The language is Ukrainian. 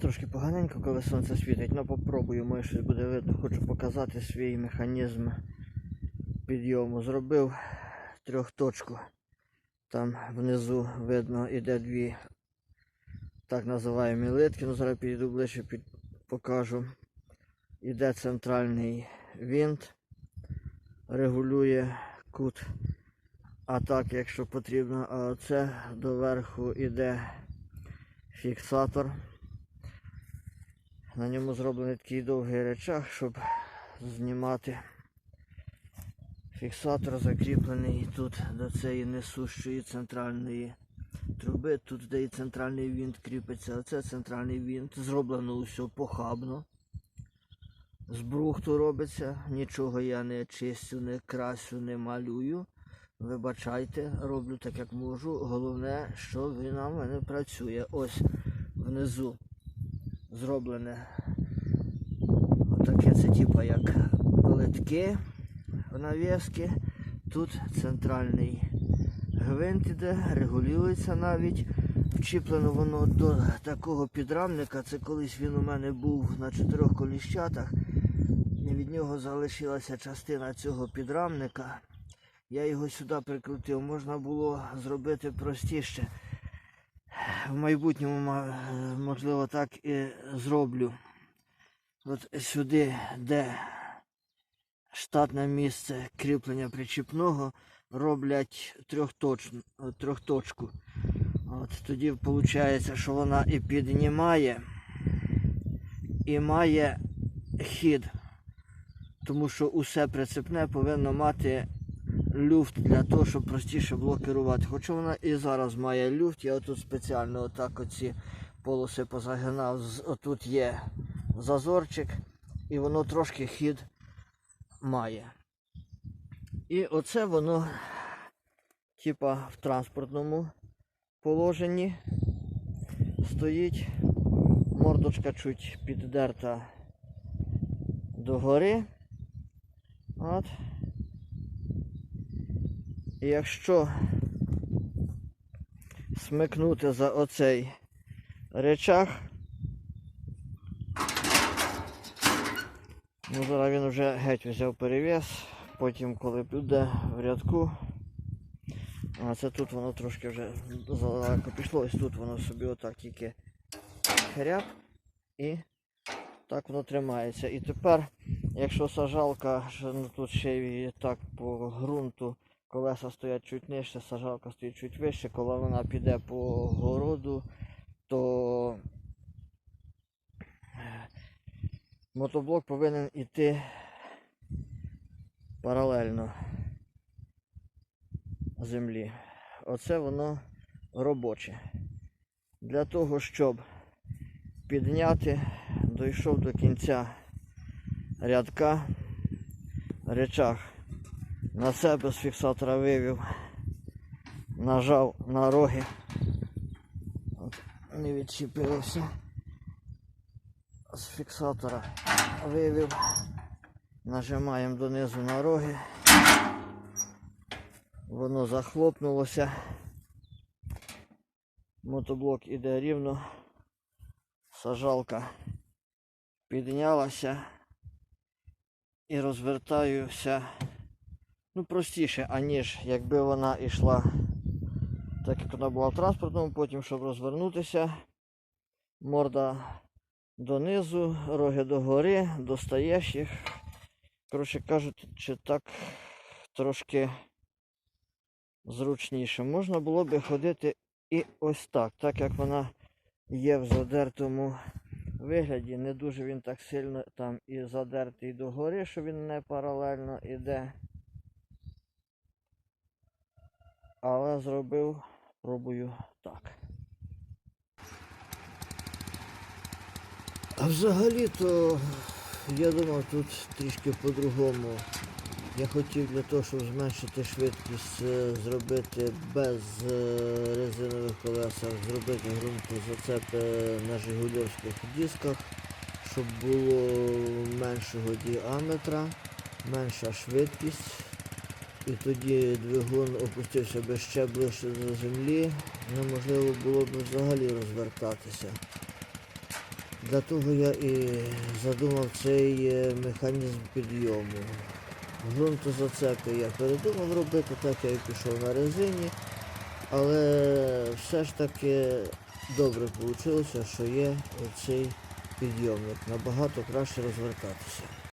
трошки поганенько, коли сонце світить, але попробую, може щось буде видно. Хочу показати свій механізм підйому. Зробив трьохточку. Там внизу видно іде дві так називаємо литки. Ну, зараз підійду ближче під, покажу. Іде центральний винт, регулює кут атаки, якщо потрібно. А це доверху іде фіксатор. На ньому зроблений такий довгий речах, щоб знімати. Фіксатор закріплений тут до цієї несущої центральної труби. Тут де і центральний винт кріпиться. Оце центральний винт. Зроблено усе похабно. З брухту робиться. Нічого я не чистю, не красю, не малюю. Вибачайте, роблю так, як можу. Головне, що вона в мене працює. Ось внизу зроблене. Отаке це типа як литки навіски. Тут центральний гвинт іде, регулюється навіть. Вчіплено воно до такого підрамника. Це колись він у мене був на чотирьох коліщатах. Від нього залишилася частина цього підрамника. Я його сюди прикрутив. Можна було зробити простіше. В майбутньому, можливо, так і зроблю. От сюди, де штатне місце кріплення причіпного, роблять трьохточ... трьохточку. От тоді виходить, що вона і піднімає, і має хід. Тому що усе прицепне повинно мати люфт для того, щоб простіше було. Хоча вона і зараз має люфт, я отут спеціально отак оці полоси позагинав. Отут є зазорчик, і воно трошки хід має. І оце воно, типа, в транспортному положенні стоїть. Мордочка чуть піддерта догори. От. І якщо смикнути за оцей речах, ну зараз він вже геть взяв перевес, потім коли буде в рядку, а це тут воно трошки вже задалеко пішло, ось тут воно собі отак тільки хряб і так воно тримається. І тепер, якщо сажалка, ну, тут ще й так по ґрунту, колеса стоять чуть нижче, сажалка стоїть чуть вище, коли вона піде по городу, то е, мотоблок повинен іти паралельно землі. Оце воно робоче. Для того, щоб підняти, дійшов до кінця рядка, речах на себе з фіксатора вивів, нажав на роги, От, не відчепився, з фіксатора вивів, нажимаємо донизу на роги, воно захлопнулося, мотоблок іде рівно, сажалка піднялася. І розвертаюся ну, простіше, аніж якби вона йшла так, як вона була в транспортному, потім, щоб розвернутися, морда донизу, роги догори, достаєш їх. Коротше кажуть, чи так трошки зручніше. Можна було би ходити і ось так, так як вона є в задертому вигляді. Не дуже він так сильно там і задертий догори, що він не паралельно іде. Але зробив, пробую так. А взагалі-то я думав тут трішки по-другому. Я хотів для того, щоб зменшити швидкість, е, зробити без е, резинових колесах, зробити ґрунтозацепи на жигульовських дисках, щоб було меншого діаметра, менша швидкість. І тоді двигун опустився би ще ближче до землі, неможливо було б взагалі розвертатися. Для того я і задумав цей е, механізм підйому. Ґрунтозацепи я передумав робити, так я і пішов на резині. Але все ж таки добре вийшло, що є цей підйомник. Набагато краще розвертатися.